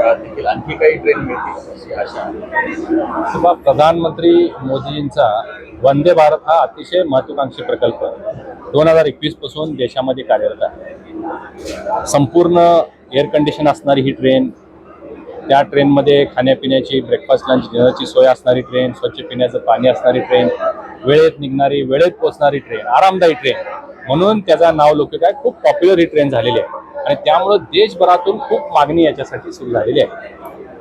काळात देखील आणखी काही ट्रेन मिळतील अशी आशा आहे. प्रधानमंत्री मोदींचा वंदे भारत हा अतिशय महत्वाकांक्षी प्रकल्प दोन हजार एकवीसपासून देशामध्ये कार्यरत आहे. संपूर्ण एअर कंडिशन असणारी ही ट्रेन त्या ट्रेनमध्ये खाण्यापिण्याची ब्रेकफास्ट लंच डिनरची सोय असणारी ट्रेन स्वच्छ पिण्याचं पाणी असणारी ट्रेन वेळेत निघणारी वेळेत पोचणारी ट्रेन आरामदायी ट्रेन म्हणून त्याचा नाव लोक काय? खूप पॉप्युलर ही ट्रेन झालेली आहे. आणि त्यामुळं देशभरातून खूप मागणी याच्यासाठी सुरू झालेली आहे.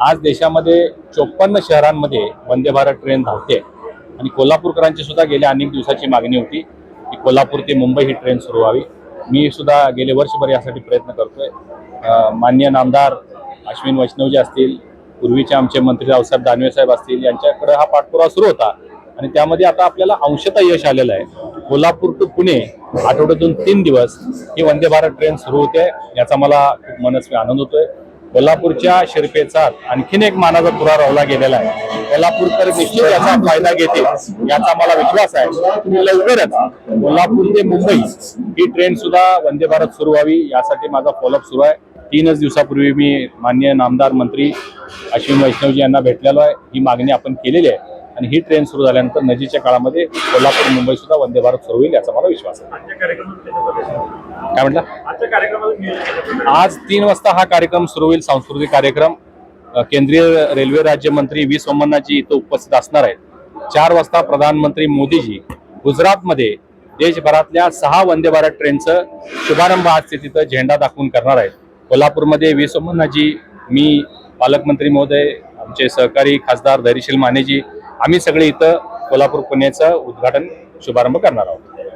आज देशामध्ये चोपन्न शहरांमध्ये वंदे भारत ट्रेन धावते. आणि कोल्हापूरकरांची सुद्धा गेल्या अनेक दिवसाची मागणी होती की कोल्हापूर ते मुंबई ही ट्रेन सुरू व्हावी. मी सुद्धा गेले वर्षभर यासाठी प्रयत्न करतोय. मान्य नामदार अश्विन वैष्णवजी असतील पूर्वीचे आमचे मंत्री रावसाहेब दानवे साहेब असतील यांच्याकडे हा पाठपुरावा सुरू होता. आणि त्यामध्ये आता आपल्याला अंशतः यश आलेलं आहे. कोल्हापूर टू पुणे आठवड्यातून तीन दिवस ही वंदे भारत ट्रेन सुरू होते याचा मला खूप मनस्वी आनंद होतोय. कोल्हापूरच्या शिरपेचा आणखीन एक मानाचा पुरा रावला गेलेला आहे. कोल्हापूरकर निश्चित याचा फायदा घेते याचा मला विश्वास आहे. लवकरच कोल्हापूर ते मुंबई ही ट्रेन सुद्धा वंदे भारत सुरू व्हावी यासाठी माझा फॉलोअप सुरू आहे. तीनच दिवसापूर्वी मी माननीय नामदार मंत्री अश्विन वैष्णवजी यांना भेटलेलो आहे. ही मागणी आपण केलेली आहे. आणि ही ट्रेन सुरू झाल्यानंतर नजीकच्या काळामध्ये कोल्हापूर मुंबई सुद्धा वंदे भारत सुरू होईल याचा मला विश्वास आहे. काय म्हटलं. आज तीन वाजता हा कार्यक्रम सुरू होईल सांस्कृतिक कार्यक्रम. केंद्रीय रेल्वे राज्यमंत्री व्ही. सोमनाथजी इथं उपस्थित असणार आहेत. चार वाजता प्रधानमंत्री मोदीजी गुजरातमध्ये देशभरातल्या सहा वंदे भारत ट्रेनचं शुभारंभ आज ते तिथं झेंडा दाखवून करणार आहेत. कोल्हापूरमध्ये व्ही. सोमनाथजी मी पालकमंत्री महोदय आमचे सहकारी खासदार धैर्यशील मानेजी आम्ही सगळे इथं कोल्हापूर पुण्याचं उद्घाटन शुभारंभ करणार आहोत.